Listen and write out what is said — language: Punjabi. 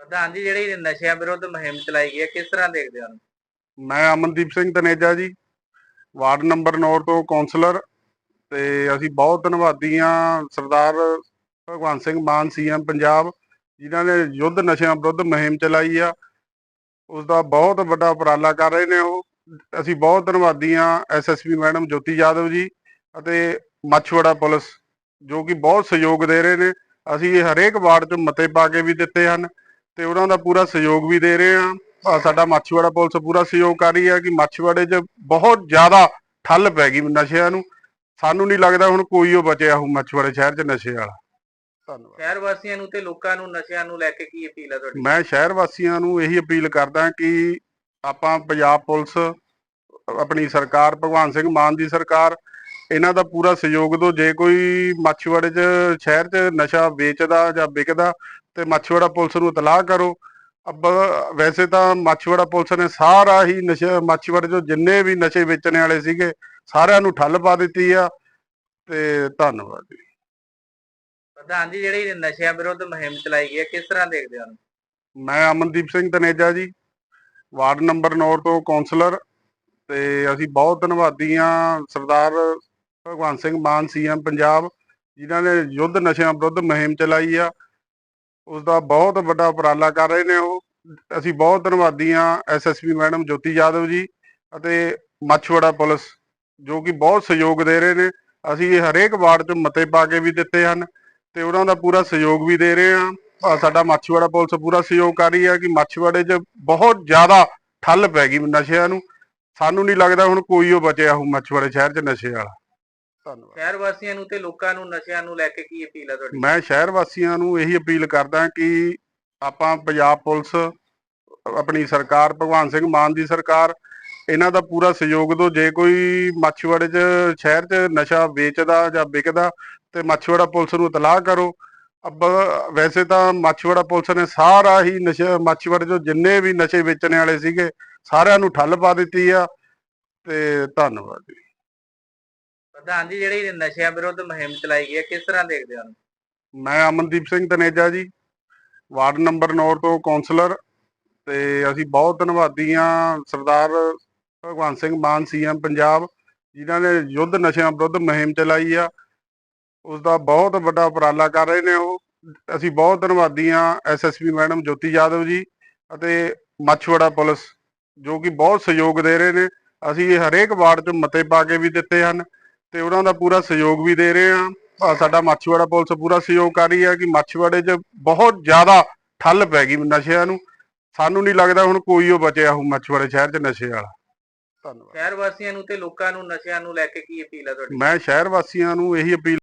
ਪ੍ਰਧਾਨ ਜੀ, ਜਿਹੜੀ ਨਸ਼ਿਆਂ ਵਿਰੁੱਧ ਮੁਹਿੰਮ ਚਲਾਈ ਗਈ ਹੈ, ਕਿਸ ਤਰ੍ਹਾਂ ਦੇਖਦੇ ਹੋ ਮੈਂ ਅਮਨਦੀਪ ਸਿੰਘ ਤਨੇਜਾ ਜੀ, ਵਾਰਡ ਨੰਬਰ 9 ਤੋਂ ਕਾਉਂਸਲਰ ਤੇ ਅਸੀਂ ਬਹੁਤ ਧੰਨਵਾਦੀ ਹਾਂ ਸਰਦਾਰ ਭਗਵੰਤ ਸਿੰਘ ਮਾਨ ਸੀਐਮ ਪੰਜਾਬ, ਜਿਨ੍ਹਾਂ ਨੇ ਯੁੱਧ ਨਸ਼ਿਆਂ ਵਿਰੁੱਧ ਮੁਹਿੰਮ ਚਲਾਈ ਆ। ਉਸ ਦਾ ਬਹੁਤ ਵੱਡਾ ਉਪਰਾਲਾ ਕਰ ਰਹੇ ਨੇ ਉਹ। ਅਸੀਂ ਬਹੁਤ ਧੰਨਵਾਦੀ ਹਾਂ ਐਸਐਸਪੀ ਮੈਡਮ ਜੋਤੀ ਯਾਦਵ ਜੀ ਅਤੇ ਮੱਛਵੜਾ ਪੁਲਿਸ, ਜੋ ਕਿ ਬਹੁਤ ਸਹਿਯੋਗ ਦੇ ਰਹੇ ਨੇ। ਅਸੀਂ ਹਰੇਕ ਵਾਰਡ 'ਚ ਮਤੇ ਪਾ ਕੇ ਵੀ ਦਿੱਤੇ ਹਨ। ਤੇ ਉਹਨਾਂ ਦਾ ਪੂਰਾ ਸਹਿਯੋਗ ਵੀ ਦੇ ਰਹੇ ਆ ਸਾਡਾ ਮਾਛੀਵਾੜਾ ਪੁਲਿਸ ਪੂਰਾ ਸਹਿਯੋਗ ਕਰ ਰਹੀ ਹੈ ਕਿ ਮਾਛੀਵਾੜੇ 'ਚ ਬਹੁਤ ਜ਼ਿਆਦਾ ਠੱਲ ਪੈ ਗਈ ਨਸ਼ਿਆਂ ਨੂੰ। ਸਾਨੂੰ ਨਹੀਂ ਲੱਗਦਾ ਹੁਣ ਕੋਈ ਉਹ ਬਚਿਆ ਹੋ ਮਾਛੀਵਾੜੇ ਸ਼ਹਿਰ 'ਚ ਨਸ਼ੇ ਵਾਲਾ। ਧੰਨਵਾਦ। ਸ਼ਹਿਰ ਵਾਸੀਆਂ ਨੂੰ ਤੇ ਲੋਕਾਂ ਨੂੰ ਨਸ਼ਿਆਂ ਨੂੰ ਲੈ ਕੇ ਕੀ ਅਪੀਲ ਹੈ ਤੁਹਾਡੀ? ਮੈਂ ਸ਼ਹਿਰ ਵਾਸੀਆਂ ਨੂੰ ਇਹੀ ਅਪੀਲ ਕਰਦਾ ਕਿ ਆਪਾਂ ਪੰਜਾਬ ਪੁਲਿਸ ਆਪਣੀ ਸਰਕਾਰ ਭਗਵਾਨ ਸਿੰਘ ਮਾਨ ਦੀ ਸਰਕਾਰ ਇਹਨਾਂ ਦਾ ਪੂਰਾ ਸਹਿਯੋਗ ਦਿਓ। ਜੇ ਕੋਈ ਮਾਛੀਵਾੜੇ 'ਚ ਸ਼ਹਿਰ 'ਚ ਨਸ਼ਾ ਵੇਚਦਾ ਜਾਂ ਵਿਕਦਾ ਤੇ ਮਾਛੀਵਾੜਾ ਪੁਲਿਸ ਨੂੰ ਇਤਲਾਹ ਕਰੋ। ਅੱਬ ਵੈਸੇ ਤਾਂ ਮਾਛੀਵਾੜਾ ਪੁਲਿਸ ਨੇ ਸਾਰਾ ਹੀ ਨਸ਼ਾ ਮਾਛੀਵਾੜੇ 'ਚੋਂ ਜਿੰਨੇ ਵੀ ਨਸ਼ੇ ਵੇਚਣ ਵਾਲੇ ਸੀਗੇ ਸਾਰਿਆਂ ਨੂੰ ਠੱਲ ਪਾ ਦਿੱਤੀ ਆ ਤੇ ਧੰਨਵਾਦ ਜੀ। ਪ੍ਰਧਾਨ ਜੀ ਜਿਹੜੀ ਨਸ਼ਿਆਂ ਵਿਰੁੱਧ ਮੁਹਿੰਮ ਚਲਾਈ ਗਈ ਹੈ ਕਿਸ ਤਰ੍ਹਾਂ ਦੇਖਦੇ ਹੋ? ਮੈਂ ਅਮਨਦੀਪ ਸਿੰਘ ਤਨੇਜਾ ਜੀ ਵਾਰਡ ਨੰਬਰ 9 ਤੋਂ ਕਾਉਂਸਲਰ ਤੇ ਅਸੀਂ ਬਹੁਤ ਧੰਨਵਾਦੀ ਹਾਂ। ਸਰਦਾਰ ਭਗਵੰਤ ਸਿੰਘ ਮਾਨ ਸੀਐਮ ਪੰਜਾਬ ਜਿਨ੍ਹਾਂ ਨੇ ਯੁੱਧ ਨਸ਼ਿਆਂ ਵਿਰੁੱਧ ਮੁਹਿੰਮ ਚਲਾਈ ਆ। ਉਸ ਦਾ ਬਹੁਤ ਵੱਡਾ ਉਪਰਾਲਾ ਕਰ ਰਹੇ ਨੇ ਉਹ। ਅਸੀਂ ਬਹੁਤ ਧੰਨਵਾਦੀ ਹਾਂ ਐਸਐਸਪੀ ਮੈਡਮ ਜੋਤੀ ਯਾਦਵ ਜੀ ਅਤੇ ਮੱਛਵੜਾ ਪੁਲਿਸ, ਜੋ ਕਿ ਬਹੁਤ ਸਹਿਯੋਗ ਦੇ ਰਹੇ ਨੇ। ਅਸੀਂ ਹਰੇਕ ਵਾਰਡ 'ਚ ਮਤੇ ਪਾ ਕੇ ਵੀ ਦਿੱਤੇ ਹਨ ਤੇ ਉਹਨਾਂ ਦਾ ਪੂਰਾ ਸਹਿਯੋਗ ਵੀ ਦੇ ਰਹੇ ਹਾਂ। ਆ ਸਾਡਾ ਮਾਛੀਵਾੜਾ ਪੁਲਿਸ ਪੂਰਾ ਸਹਿਯੋਗ ਕਰ ਰਹੀ ਹੈ ਕਿ ਮਾਛੀਵਾੜੇ 'ਚ ਬਹੁਤ ਜ਼ਿਆਦਾ ਠੱਲ ਪੈ ਗਈ ਨਸ਼ਿਆਂ ਨੂੰ। ਸਾਨੂੰ ਨਹੀਂ ਲੱਗਦਾ ਹੁਣ ਕੋਈ ਉਹ ਬਚਿਆ ਹੋ ਮਾਛੀਵਾੜੇ ਸ਼ਹਿਰ 'ਚ ਨਸ਼ੇ ਵਾਲਾ। ਧੰਨਵਾਦ। ਸ਼ਹਿਰ ਵਾਸੀਆਂ ਨੂੰ ਤੇ ਲੋਕਾਂ ਨੂੰ ਨਸ਼ਿਆਂ ਨੂੰ ਲੈ ਕੇ ਕੀ ਅਪੀਲ ਹੈ ਤੁਹਾਡੀ? ਮੈਂ ਸ਼ਹਿਰ ਵਾਸੀਆਂ ਨੂੰ ਇਹੀ ਅਪੀਲ ਕਰਦਾ ਕਿ ਆਪਾਂ ਪੰਜਾਬ ਪੁਲਿਸ ਆਪਣੀ ਸਰਕਾਰ ਭਗਵਾਨ ਸਿੰਘ ਮਾਨ ਦੀ ਸਰਕਾਰ ਇਹਨਾਂ ਦਾ ਪੂਰਾ ਸਹਿਯੋਗ ਦਿਓ। ਜੇ ਕੋਈ ਮਾਛੀਵਾੜੇ 'ਚ ਸ਼ਹਿਰ 'ਚ ਨਸ਼ਾ ਵੇਚਦਾ ਜਾਂ ਵਿਕਦਾ ਤੇ ਮਾਛੀਵਾੜਾ ਪੁਲਿਸ ਨੂੰ ਇਤਲਾਹ ਕਰੋ। ਅੱਬ ਵੈਸੇ ਤਾਂ ਮਾਛੀਵਾੜਾ ਪੁਲਿਸ ਨੇ ਸਾਰਾ ਹੀ ਨਸ਼ਾ ਮਾਛੀਵਾੜੇ 'ਚੋਂ ਜਿੰਨੇ ਵੀ ਨਸ਼ੇ ਵੇਚਣ ਵਾਲੇ ਸੀਗੇ ਸਾਰਿਆਂ ਨੂੰ ਠੱਲ ਪਾ ਦਿੱਤੀ ਆ ਤੇ ਧੰਨਵਾਦ ਜੀ। ਪ੍ਰਧਾਨ ਜੀ, ਜਿਹੜੀ ਨਸ਼ਿਆਂ ਵਿਰੁੱਧ ਮੁਹਿੰਮ ਚਲਾਈ ਗਈ ਹੈ, ਕਿਸ ਤਰ੍ਹਾਂ ਦੇਖਦੇ ਹੋ ਮੈਂ ਅਮਨਦੀਪ ਸਿੰਘ ਤਨੇਜਾ ਜੀ, ਵਾਰਡ ਨੰਬਰ 9 ਤੋਂ ਕਾਉਂਸਲਰ ਤੇ ਅਸੀਂ ਬਹੁਤ ਧੰਨਵਾਦੀ ਹਾਂ, ਸਰਦਾਰ ਭਗਵੰਤ ਸਿੰਘ ਮਾਨ ਸੀਐਮ ਪੰਜਾਬ, ਜਿਨ੍ਹਾਂ ਨੇ ਯੁੱਧ ਨਸ਼ਿਆਂ ਵਿਰੁੱਧ ਮੁਹਿੰਮ ਚਲਾਈ ਆ। ਉਸ ਦਾ ਬਹੁਤ ਵੱਡਾ ਉਪਰਾਲਾ ਕਰ ਰਹੇ ਨੇ ਉਹ। ਅਸੀਂ ਬਹੁਤ ਧੰਨਵਾਦੀ ਹਾਂ ਐਸਐਸਪੀ ਮੈਡਮ ਜੋਤੀ ਯਾਦਵ ਜੀ ਅਤੇ ਮੱਛਵੜਾ ਪੁਲਿਸ, ਜੋ ਕਿ ਬਹੁਤ ਸਹਿਯੋਗ ਦੇ ਰਹੇ ਨੇ। ਅਸੀਂ ਹਰੇਕ ਵਾਰਡ 'ਚ ਮਤੇ ਪਾ ਕੇ ਵੀ ਦਿੱਤੇ ਹਨ। ਤੇ ਉਹਨਾਂ ਦਾ ਪੂਰਾ ਸਹਿਯੋਗ ਵੀ ਦੇ ਰਹੇ ਆ ਸਾਡਾ ਮਾਛੀਵਾੜਾ ਪੁਲਿਸ ਪੂਰਾ ਸਹਿਯੋਗ ਕਰ ਰਹੀ ਹੈ ਕਿ ਮਾਛੀਵਾੜੇ 'ਚ ਬਹੁਤ ਜ਼ਿਆਦਾ ਠੱਲ ਪੈ ਗਈ ਨਸ਼ਿਆਂ ਨੂੰ। ਸਾਨੂੰ ਨਹੀਂ ਲੱਗਦਾ ਹੁਣ ਕੋਈ ਉਹ ਬਚਿਆ ਹੋ ਮਾਛੀਵਾੜੇ ਸ਼ਹਿਰ 'ਚ ਨਸ਼ੇ ਵਾਲਾ। ਧੰਨਵਾਦ। ਸ਼ਹਿਰ ਵਾਸੀਆਂ ਨੂੰ ਤੇ ਲੋਕਾਂ ਨੂੰ ਨਸ਼ਿਆਂ ਨੂੰ ਲੈ ਕੇ ਕੀ ਅਪੀਲ ਹੈ ਤੁਹਾਡੀ? ਮੈਂ ਸ਼ਹਿਰ ਵਾਸੀਆਂ ਨੂੰ ਇਹੀ ਅਪੀਲ